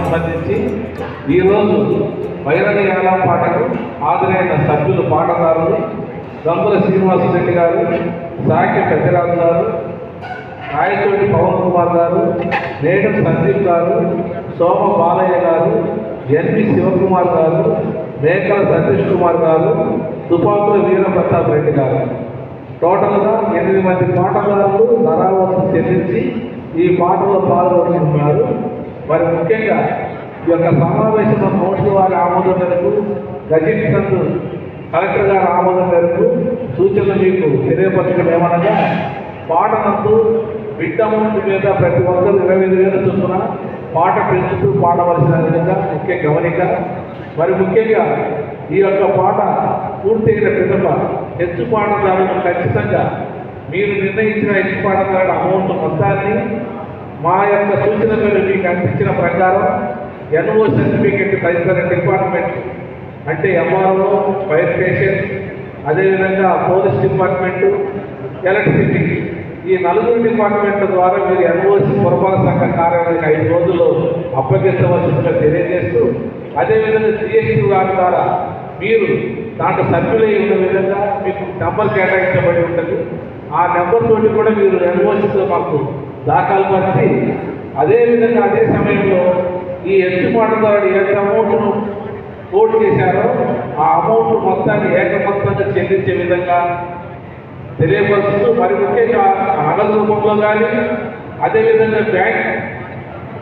సంబంధించి బహిరంగ యాలా పాటకు హాజరైన సభ్యులు పాటదారులు శ్రీనివాస శ్రీనివాసరెడ్డి గారు సాకి పెద్దరాజు గారు రాయచోటి పవన్ కుమార్ గారు నేడు సందీప్ గారు సోమ బాలయ్య గారు ఎన్వి శివకుమార్ గారు మేకల సతీష్ కుమార్ గారు తుపాకుల వీర ప్రతాప్ రెడ్డి గారు. టోటల్గా ఎనిమిది మంది పాటగారులు ధరావత్తు చెల్లించి ఈ పాటలో పాల్గొంటున్నారు. మరి ముఖ్యంగా ఈ యొక్క సమావేశంలో కౌన్సిల్ వారి ఆమోదం మేరకు గజెట్ కలెక్టర్ గారి ఆమోదం మేరకు సూచనలు మీకు తెలియపరచడం ఏమనగా పాటనందు బిడ్డ అమౌంట్ మీద ప్రతి ఒక్కరు ఇరవై ఐదు వేల చొప్పున పాట పెంచుతూ పాడవలసిన విధంగా ముఖ్య గమనిక. మరి ముఖ్యంగా ఈ యొక్క పాట పూర్తయిన పిదప హెచ్చు పాటదారులను ఖచ్చితంగా మీరు నిర్ణయించిన హెచ్చు పాటదారుల అమౌంట్ మొత్తాన్ని మా యొక్క సూచనలు మీకు అందించిన ప్రకారం ఎన్ఓ సర్టిఫికెట్ తదితర డిపార్ట్మెంట్ అంటే ఎంఆర్ఓ ఫైర్ స్టేషన్ అదేవిధంగా పోలీస్ డిపార్ట్మెంటు ఎలక్ట్రిసిటీ. ఈ నలుగురు డిపార్ట్మెంట్ల ద్వారా మీరు ఎన్ఓసి పురపాలక సంఘ కార్యాలయానికి ఐదు రోజుల్లో అప్పగించవలసిందిగా తెలియజేస్తూ అదేవిధంగా సిఎస్టీ వారి ద్వారా మీరు దాంట్లో సభ్యులై ఉన్న విధంగా మీకు నెంబర్ కేటాయించబడి ఉంటుంది. ఆ నెంబర్ తోటి కూడా మీరు ఎన్ఓసితో మాకు దాఖలు పరిచి అదేవిధంగా అదే సమయంలో ఈ ఎత్తుపాటు ద్వారా ఎంత అమౌంట్ను కోట్ చేశారో ఆ అమౌంట్ మొత్తాన్ని ఏకమొత్తంగా చెల్లించే విధంగా తెలియపరుస్తూ మరి ముఖ్యంగా నగదు రూపంలో కానీ అదేవిధంగా బ్యాంక్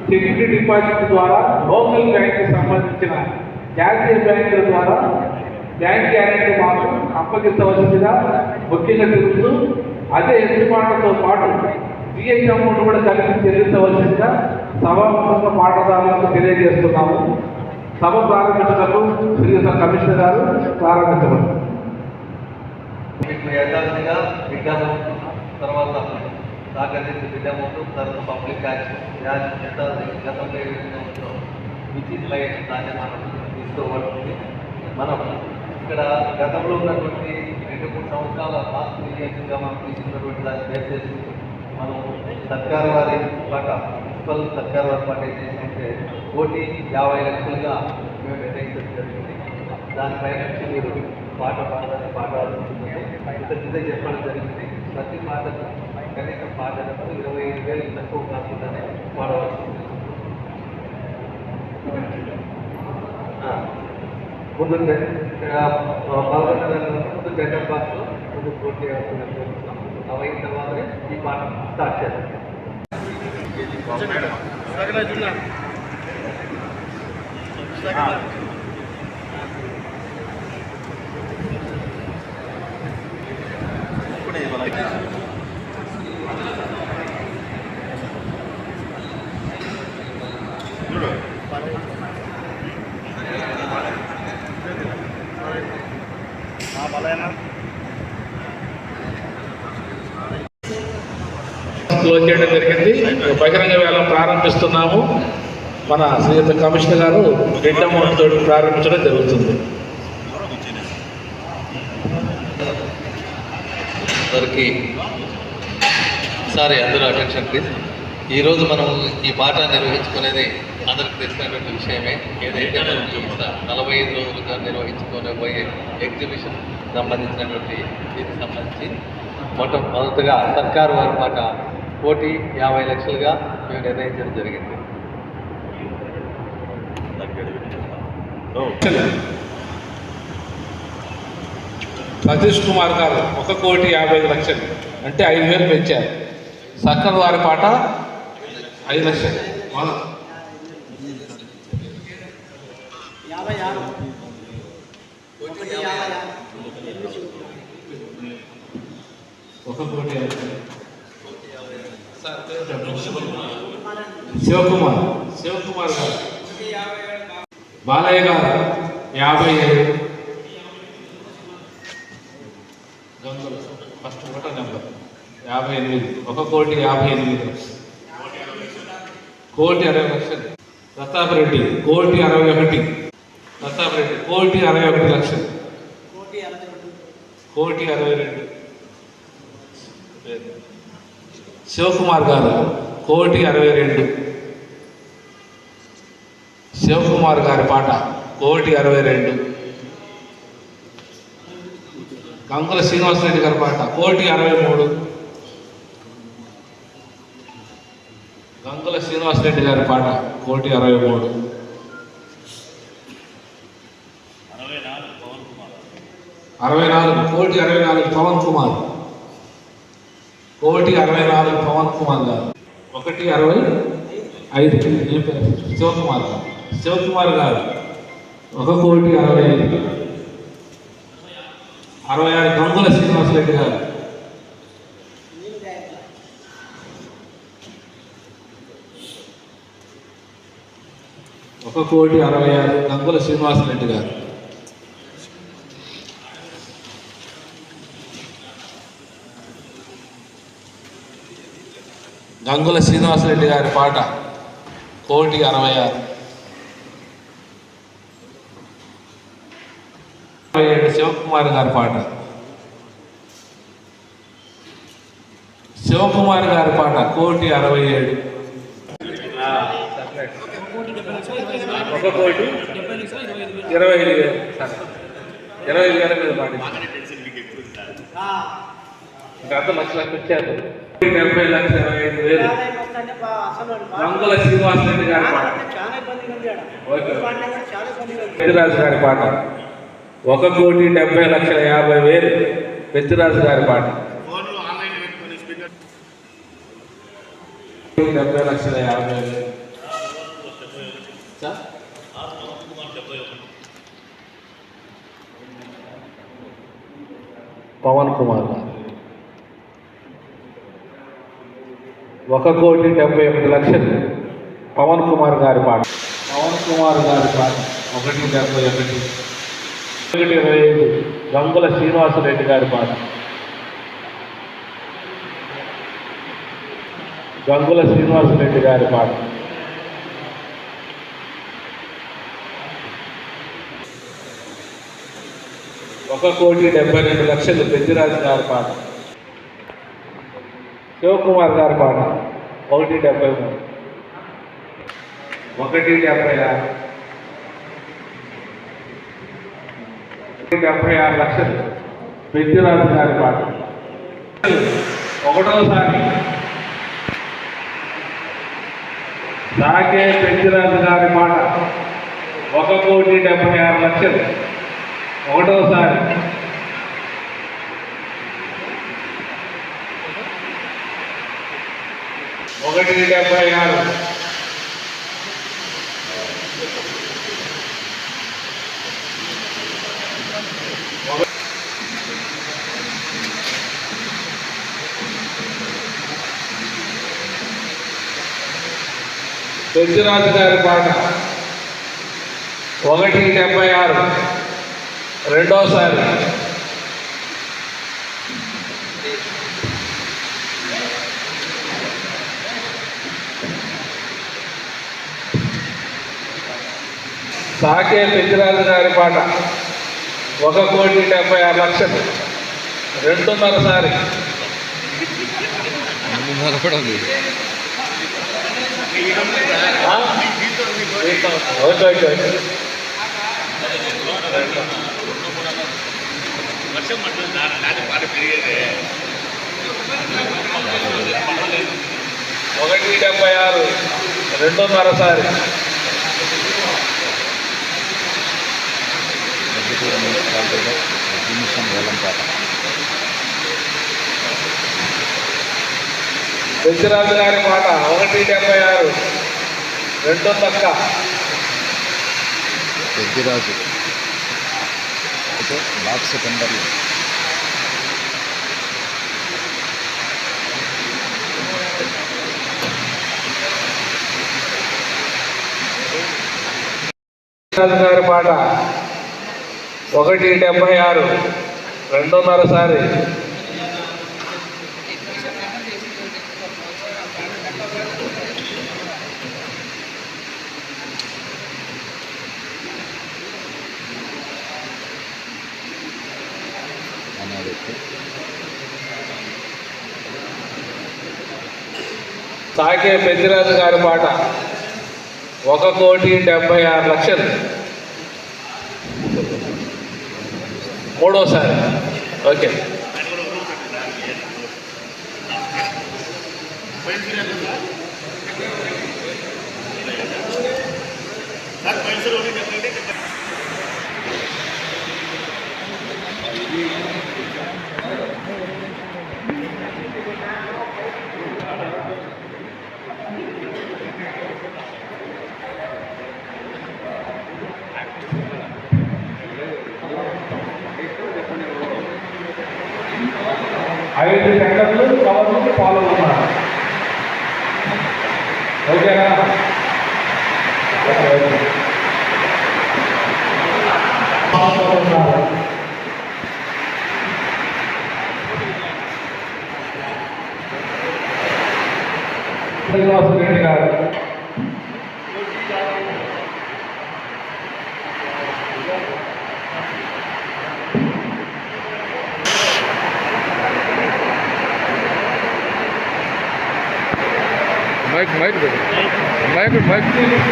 సెక్యూరిటీ డిపాజిట్ ద్వారా లోకల్ బ్యాంక్కి సంబంధించిన జాతీయ బ్యాంకుల ద్వారా బ్యాంక్ గ్యారెంటీ మాత్రం అప్పగించవలసిందిగా ముఖ్యంగా తెలుస్తూ అదే ఎత్తుపాటతో పాటు జిఎస్ అమౌంట్ కూడా కలిపి చెల్లించవలసిందిగా సభాముఖంగా పాటదారులకు తెలియజేస్తున్నాము. సభ ప్రారంభించినప్పుడు శ్రీయుత కమిషనర్ గారు ప్రారంభించబడి మీకు యథార్థంగా విడ్డము తర్వాత సహకరించి విడ్డము తర్వాత పబ్లిక్ యాక్షన్ యాక్షన్ గతంలో ఉందో విచిత్రమై దాన్ని మనం తీసుకోబడుతుంది. మనం ఇక్కడ గతంలో ఉన్నటువంటి రెండు మూడు సంవత్సరాల పాస్ట్ రిలేషన్గా మనం తీసుకున్నటువంటి దాన్ని బేస్ చేసి మనం సర్కార్ వారి పాట మున్సిపల్ సర్కార్ వారి పాట ఏం కోటి యాభై లక్షలుగా మేము నిర్ణయించడం జరిగింది. దానిపై నుంచి మీరు పాట పాడాలని పాట ఆడుతుంటుంది ఇంత చిన్న చెప్పడం జరిగింది. ప్రతి పాటకు కనీసం పాటలకు ఇరవై ఐదు వేలు తక్కువ కాకుండానే పాడవలసి ఉంటుంది ముందు పాల్గొన్న ముందు జెండర్ బాక్స్లో ముందు పూర్తి చేయాల్సిన हवाई दरवाजे ही पार्क सगळा जिल्हा सगळा Thank you. క్లోజ్ చేయడం జరిగింది. బహిరంగ వేలం ప్రారంభిస్తున్నాము. మన శ్రీయుత కమిషనర్ గారు రెడ్ అమౌంట్ తోటి ప్రారంభించడం జరుగుతుంది. అందరికి సారీ అందరూ అటెన్షన్ ప్లీజ్. ఈరోజు మనం ఈ పాట నిర్వహించుకునేది అందరికి తెలిసినటువంటి విషయమే. ఏదైతే మనం నలభై ఐదు రోజులుగా నిర్వహించుకునే ఎగ్జిబిషన్ సంబంధించినటువంటి దీనికి సంబంధించి మొట్టమొదటిగా సర్కారు వారి పాట కోటి యాభై లక్షలుగా మేము నిర్ణయించడం జరిగింది. సతీష్ కుమార్ గారు ఒక కోటి యాభై ఐదు లక్షలు అంటే ఐదు వేలు పెంచారు. సక్కర్ వారి పాట ఐదు లక్షలు. ఒక కోటి యాభై. శివకుమార్. శివకుమార్. గారు. బాలయ్య గారు యాభై ఏడు. ఫస్ట్ ఒకటో నెంబర్. యాభై ఎనిమిది. ఒక కోటి యాభై ఎనిమిది కోటి అరవై లక్షలు. ప్రతాప్ రెడ్డి కోటి అరవై ఒకటి. ప్రతాప్ రెడ్డి కోటి అరవై ఒకటి లక్షలు. కోటి అరవై రెండు. శివకుమార్ గారు కోటి అరవై రెండు శివకుమార్ గారి పాట కోటి అరవై రెండు గంగుల శ్రీనివాసరెడ్డి గారి పాట కోటి అరవై మూడు గంగుల శ్రీనివాసరెడ్డి గారి పాట కోటి అరవై మూడు అరవై నాలుగు కోటి అరవై నాలుగు పవన్ కుమార్ కోటి అరవై నాలుగు పవన్ కుమార్ గారు. ఒకటి అరవై ఐదు శివకుమార్ గారు. శివకుమార్ గారు. ఒక కోటి అరవై ఐదు అరవై ఆరు గంగుల శ్రీనివాసరెడ్డి గారు. ఒక కోటి అరవై ఆరు గంగుల శ్రీనివాసరెడ్డి గారు. గంగుల శ్రీనివాసరెడ్డి గారి పాట కోటి అరవై ఆరు. ఏడు శివకుమార్ గారి పాట. శివకుమార్ గారి పాట కోటి అరవై ఏడు. ఒక కోటి ఇరవై ఐదు వేలు ఇరవై ఐదు వేల మీద పాట ఇంకా అంత లక్ష లక్ష వచ్చారు డెబ్బై లక్షల ఇరవై ఐదు వేలు గంగుల శ్రీనివాసరెడ్డి గారి పాట. పెద్దిరాజు గారి పాట. ఒక కోటి డెబ్బై లక్షల యాభై వేలు పెద్దిరాజు గారి పాట. డెబ్బై లక్షల యాభై వేలు. సార్? పవన్ కుమార్ గారు. ఒక కోటి డెబ్బై ఎనిమిది లక్షలు. పవన్ కుమార్ గారి పాట. పవన్ కుమార్ గారి పాట. ఒకటి డెబ్బై ఒకటి. ఒకటి ఇరవై ఐదు. గంగుల శ్రీనివాసరెడ్డి గారి పాట. గంగుల శ్రీనివాసరెడ్డి గారి పాట. ఒక కోటి డెబ్బై రెండు లక్షలు. పెద్దిరాజు గారి పాట. శివకుమార్ గారి పాట. ఒకటి డెబ్బై మూడు. ఒకటి డెబ్బై ఆరు. ఒకటి డెబ్బై ఆరు లక్షలు. పెద్దరాజు గారి పాట ఒకటోసారి. సాకే పెద్దరాజు గారి మాట. ఒక కోటి డెబ్బై ఆరు లక్షలు. ఒకటోసారి. ఒకటి డెబ్బై ఆరు. పెద్దిరాజు గారి పాట ఒకటి డెబ్బై ఆరు రెండోసారి. సాకే పెద్దిరాజు గారి పాట. ఒక కోటి డెబ్బై ఆరు లక్షలు. రెండున్నరసారి ఒకటి డెబ్బై ఆరు రెండున్నరసారి పెద్దిరాజు గారి పాట ఒకటి డెబ్బై ఆరు రెండు తక్క పెద్దిరాజు బాక్స్ పెద్దిరాజు గారి పాట ఒకటి డెబ్బై ఆరు రెండున్నరసారి సాకే పెద్దిరాజు గారి పాట ఒక కోటి డెబ్బై ఆరు లక్షలు. మూడోసారి ఓకే ఐదు టెండర్లు గవర్నమెంట్ ఫాలో ఉన్నారు ఓకేనా? ఓకే, శ్రీనివాస రెడ్డి గారు. మైక్ మైక్ పెట్టు మైక్ మైక్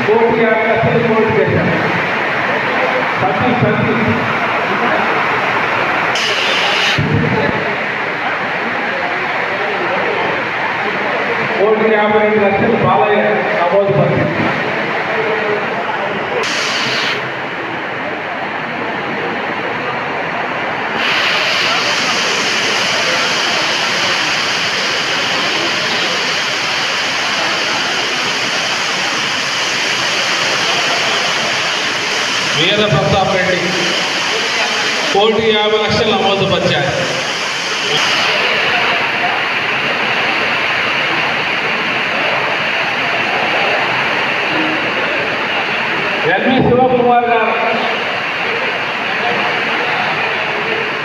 కోటి యాభై లక్షలు కోటి చేశారు సతీ సతీ కోటి యాభై ఐదు లక్షలు బాలయ్య నమోదు పరిస్థితి వీర ప్రతాప్ రెడ్డి కోటి యాభై లక్షలు నమోదు పరిచారు. ఎల్వి శివకుమార్ గారు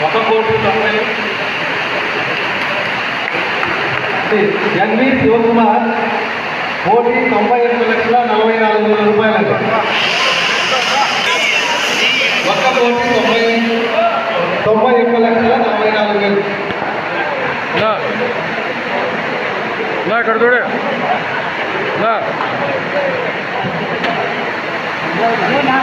ఒక కోటి తొంభై. ఎల్వి శివకుమార్ కోటి తొంభై ఎనిమిది లక్షల నలభై నాలుగు వేల రూపాయలు ఒక్క కోటి తొంభై తొంభై ఒక్క లక్షల నలభై నాలుగు వేలు నా నా ఇక్కడ